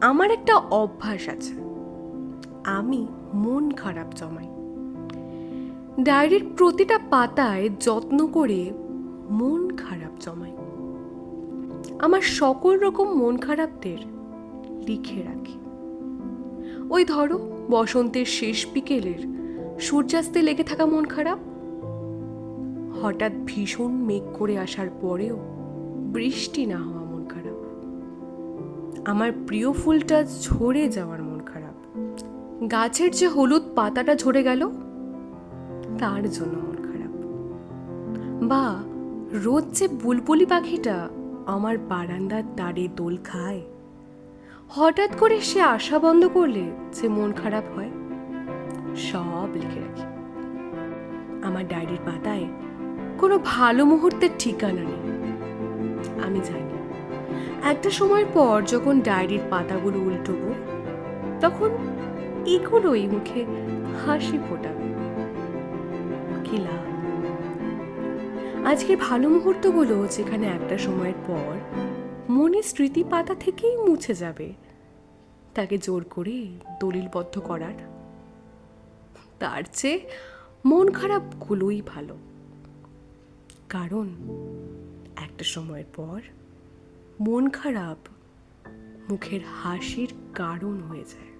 আমার একটা অভ্যাস আছে। আমি মন খারাপ জমাই। ডায়েরির প্রতিটা পাতায় যত্ন করে মন খারাপ জমাই। আমার সকল রকম মন খারাপদের লিখে রাখি। ওই ধরো, বসন্তের শেষ বিকেলের সূর্যাস্তে লেগে থাকা মন খারাপ। হঠাৎ ভীষণ মেঘ করে আসার পরেও বৃষ্টি না হওয়া আমার প্রিয় ফুলটা ঝরে যাওয়ার মন খারাপ। গাছের যে হলুদ পাতাটা ঝরে গেল, তার জন্য মন খারাপ। বা, রোজ যে বুলবুলি পাখিটা আমার বারান্দার তারে দোল খায়, হঠাৎ করে সে আশা বন্ধ করলে যে মন খারাপ হয়, সব লিখে রাখি। আমার ডায়েরির পাতায় কোনো ভালো মুহূর্তের ঠিকানা নেই। আমি জানি একটা সময় পর যখন ডায়েরির পাতাগুলো উল্টোবো, তখন এগুলোই মুখে হাসি ফোটাবে। কি লাভ? আজকের ভালো মুহূর্তগুলো যেখানে একটা সময়ের পর মনে স্মৃতি পাতা থেকেই মুছে যাবে, তাকে জোর করে দলিলবদ্ধ করার। তার চেয়ে মন খারাপগুলোই ভালো। কারণ একটা সময়ের পর মন খারাপ মুখের হাসির কারণ হয়ে যায়।